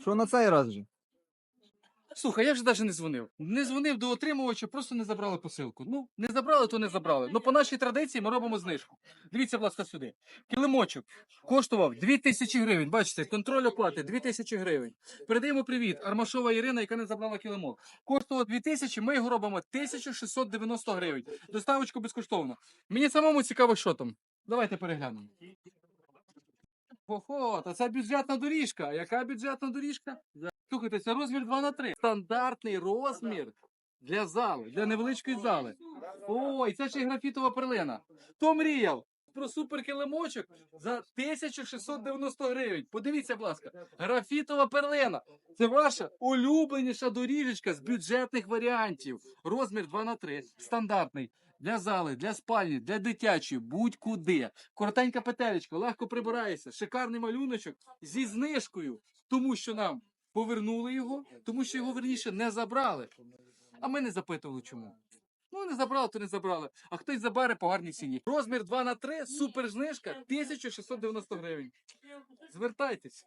Що на цей раз же? Слухай, я вже навіть не дзвонив. Не дзвонив до отримувача, просто не забрали посилку. Ну, не забрали, то не забрали. Ну, по нашій традиції ми робимо знижку. Дивіться, будь ласка, сюди. Килимочок коштував 2000 гривень. Бачите, контроль оплати 2000 гривень. Передаємо привіт. Армашова Ірина, яка не забрала килимок. Коштував 2000, ми його робимо 1690 гривень. Доставочку безкоштовно. Мені самому цікаво, що там. Давайте переглянемо. Охо, та це бюджетна доріжка. Яка бюджетна доріжка? Слухайте, це розмір 2 на 3. Стандартний розмір для зали, для невеличкої зали. Ой, це ще й графітова перлина. Хто мріяв про суперкилимочок за 1690 гривень? Подивіться, будь ласка, графітова перлина. Це ваша улюбленіша доріжечка з бюджетних варіантів. Розмір 2 на 3, стандартний. Для зали, для спальні, для дитячої, будь-куди. Коротенька петелечка, легко прибирається, шикарний малюночок зі знижкою, тому що нам повернули його, тому що його верніше не забрали. А ми не запитували чому. Ну, не забрали, то не забрали. А хтось забере по гарній ціні. Розмір 2 на 3, супер знижка, 1690 гривень. Звертайтесь.